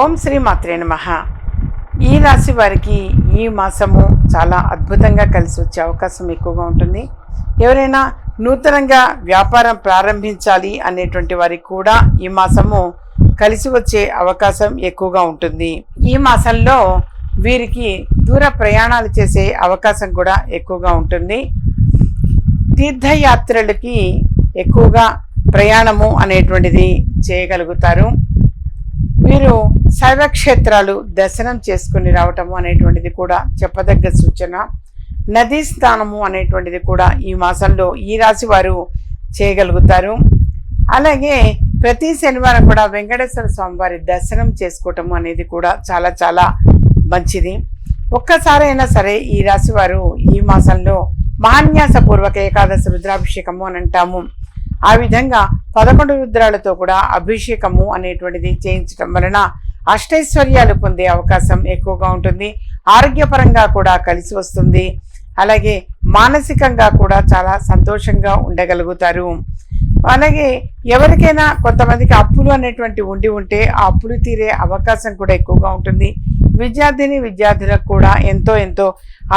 ఓం శ్రీ మాత్రే నమ. ఈ రాశి వారికి ఈ మాసము చాలా అద్భుతంగా కలిసి వచ్చే అవకాశం ఎక్కువగా ఉంటుంది. ఎవరైనా నూతనంగా వ్యాపారం ప్రారంభించాలి అనేటువంటి వారికి కూడా ఈ మాసము కలిసి వచ్చే అవకాశం ఎక్కువగా ఉంటుంది. ఈ మాసంలో వీరికి దూర ప్రయాణాలు చేసే అవకాశం కూడా ఎక్కువగా ఉంటుంది. తీర్థయాత్రలకి ఎక్కువగా ప్రయాణము అనేటువంటిది చేయగలుగుతారు. వీరు శైవక్షేత్రాలు దర్శనం చేసుకుని రావటము అనేటువంటిది కూడా చెప్పదగ్గ సూచన. నదీ స్నానము అనేటువంటిది కూడా ఈ మాసంలో ఈ రాశి వారు చేయగలుగుతారు. అలాగే ప్రతి శనివారం కూడా వెంకటేశ్వర స్వామివారి దర్శనం చేసుకోవటము అనేది కూడా చాలా చాలా మంచిది. ఒక్కసారైనా సరే ఈ రాశి వారు ఈ మాసంలో మహాన్యాసపూర్వక ఏకాదశి రుద్రాభిషేకము అని అంటాము. ఆ విధంగా పదకొండు రుద్రాలతో కూడా అభిషేకము అనేటువంటిది చేయించడం వలన అష్టైశ్వర్యాలు పొందే అవకాశం ఎక్కువగా ఉంటుంది. ఆరోగ్యపరంగా కూడా కలిసి వస్తుంది. అలాగే మానసికంగా కూడా చాలా సంతోషంగా ఉండగలుగుతారు. అలాగే ఎవరికైనా కొంతమందికి అప్పులు అనేటువంటి ఉండి ఉంటే ఆ అప్పులు తీరే అవకాశం కూడా ఎక్కువగా ఉంటుంది. విద్యార్థిని విద్యార్థులకు కూడా ఎంతో ఎంతో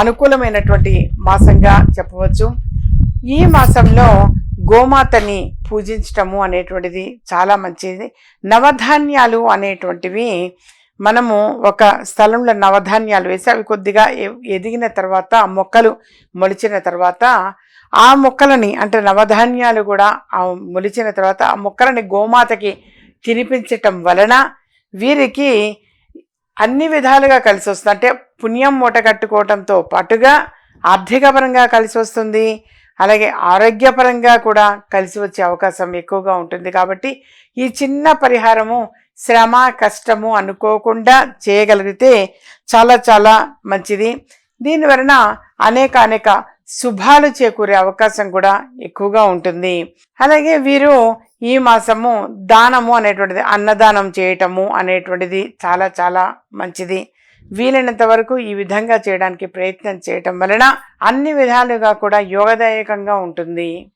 అనుకూలమైనటువంటి మాసంగా చెప్పవచ్చు. ఈ మాసంలో గోమాతని పూజించటము అనేటువంటిది చాలా మంచిది. నవధాన్యాలు అనేటువంటివి మనము ఒక స్థలంలో నవధాన్యాలు వేసి అవి కొద్దిగా ఎదిగిన తర్వాత ఆ మొక్కలు మొలిచిన తర్వాత ఆ మొక్కలని అంటే నవధాన్యాలు కూడా ఆ మొలిచిన తర్వాత ఆ మొక్కలని గోమాతకి తినిపించటం వలన వీరికి అన్ని విధాలుగా కలిసి వస్తుంది. అంటే పుణ్యం మూట కట్టుకోవటంతో పాటుగా ఆర్థికపరంగా కలిసి వస్తుంది. అలాగే ఆరోగ్యపరంగా కూడా కలిసి వచ్చే అవకాశం ఎక్కువగా ఉంటుంది కాబట్టి ఈ చిన్న పరిహారము శ్రమ కష్టము అనుకోకుండా చేయగలిగితే చాలా చాలా మంచిది. దీని వలన అనేక అనేక శుభాలు చేకూరే అవకాశం కూడా ఎక్కువగా ఉంటుంది. అలాగే వీరు ఈ మాసము దానము అనేటువంటిది అన్నదానం చేయటము అనేటువంటిది చాలా చాలా మంచిది. వీలైనంత వరకు ఈ విధంగా చేయడానికి ప్రయత్నం చేయటం వలన అన్ని విధాలుగా కూడా యోగదాయకంగా ఉంటుంది.